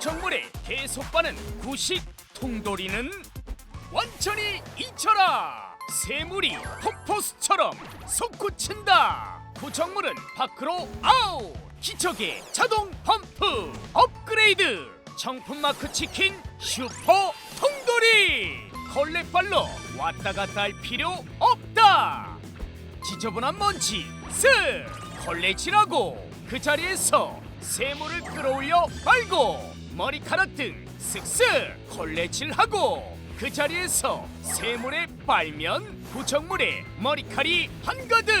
구정물에 계속 빠는 구식 통돌이는 완전히 잊혀라. 새물이 폭포수처럼 솟구친다. 구정물은 밖으로 아웃 기적의 자동 펌프 업그레이드. 정품 마크 치킨 슈퍼 통돌이. 걸레발로 왔다 갔다 할 필요 없다. 지저분한 먼지 쓱! 걸레질하고 그 자리에서 세물을 끌어올려 빨고 머리카락 등 쓱쓱 걸레질하고 그 자리에서 세물에 빨면 구정물에 머리칼이 한가득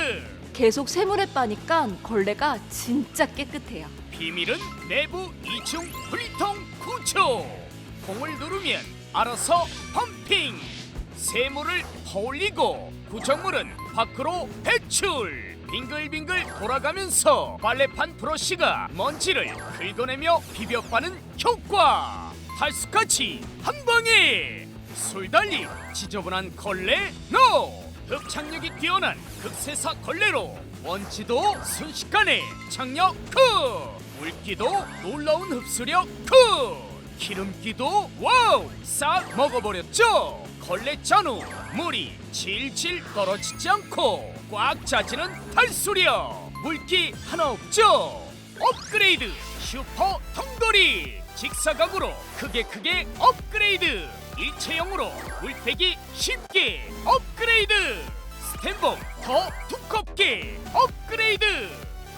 계속 새물에 빠니까 걸레가 진짜 깨끗해요. 비밀은 내부 이중 분리통 구조. 공을 누르면 알아서 펌핑. 세물을 퍼올리고 구정물은 밖으로 배출 빙글빙글 돌아가면서 빨래판 브러쉬가 먼지를 긁어내며 비벼 빠는 효과. 탈수까지 한 방에 술 달린 지저분한 걸레 노 흡착력이 뛰어난 극세사 걸레로 먼지도 순식간에 착력 크. 물기도 놀라운 흡수력 크. 기름기도 와우. 싹 먹어버렸죠. 걸레 짠후 물이 질질 떨어지지 않고 꽉 차지는 탈수력 물기 하나 없죠? 업그레이드 슈퍼 통돌이 직사각으로 크게 크게 업그레이드. 일체형으로 물빼기 쉽게 업그레이드. 스텐봉 더 두껍게 업그레이드.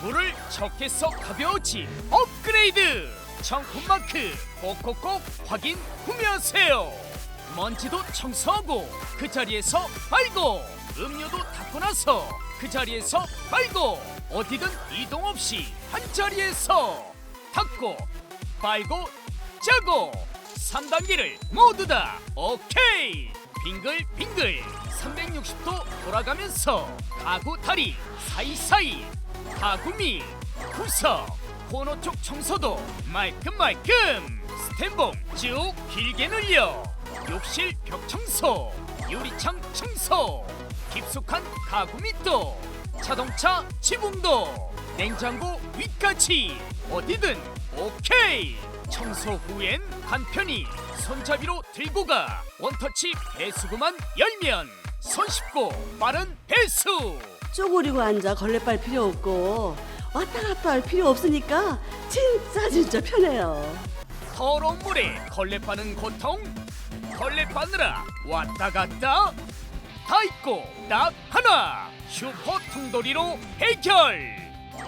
물을 적게 써 가벼워진 업그레이드. 정품 마크 꼭꼭꼭 확인 구매하세요 먼지도 청소하고 그 자리에서 빨고 음료도 닦고 나서 그 자리에서 빨고 어디든 이동 없이 한 자리에서 닦고 빨고 짜고 3단계를 모두 다 오케이! 빙글빙글. 360도 돌아가면서 가구 다리 사이사이 가구미 구석 코너 쪽 청소도 말끔말끔 스텐봉 쭉 길게 늘려 욕실 벽 청소 유리창 청소 깊숙한 가구 밑도 자동차 지붕도 냉장고 위까지 어디든 오케이. 청소 후엔 간편히 손잡이로 들고 가. 원터치 배수구만 열면 손쉽고 빠른 배수. 쪼그리고 앉아 걸레 빨 필요 없고 왔다 갔다 할 필요 없으니까 진짜 진짜 편해요. 더러운 물에 걸레 빠는 고통 걸레 빠느라 왔다 갔다. 다 있고 딱 하나. 슈퍼 통돌이로 해결.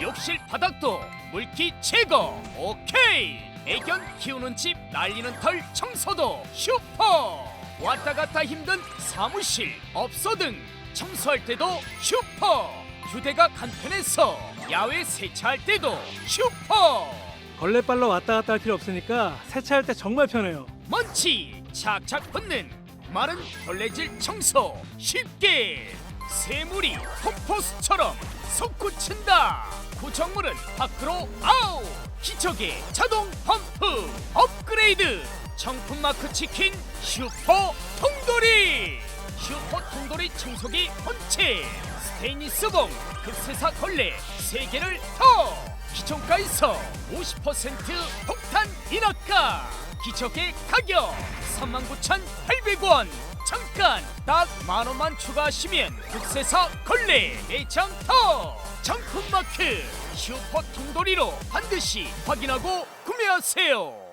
욕실 바닥도 물기 제거. 오케이. 애견 키우는 집 날리는 털 청소도 슈퍼. 왔다 갔다 힘든 사무실 업소 등 청소할 때도 슈퍼. 휴대가 간편해서 야외 세차할 때도 슈퍼. 걸레빨로 왔다 갔다 할 필요 없으니까 세차할 때 정말 편해요. 먼지 착착 붙는 마른 걸레질 청소. 쉽게 새물이 폭포수처럼 솟구친다. 구정물은 밖으로 아우! 기적의 자동 펌프 업그레이드. 정품 마크 치킨 슈퍼 통돌이. 슈퍼 통돌이 청소기 본체. 스테인리스봉 급세사 걸레 3개를 더. 기존가에서 50% 폭탄 인하가. 기적의 가격 39,800원. 잠깐 딱 만원만 추가하시면 극세사 걸레 4장 더 정품 마크 슈퍼 통돌이로 반드시 확인하고 구매하세요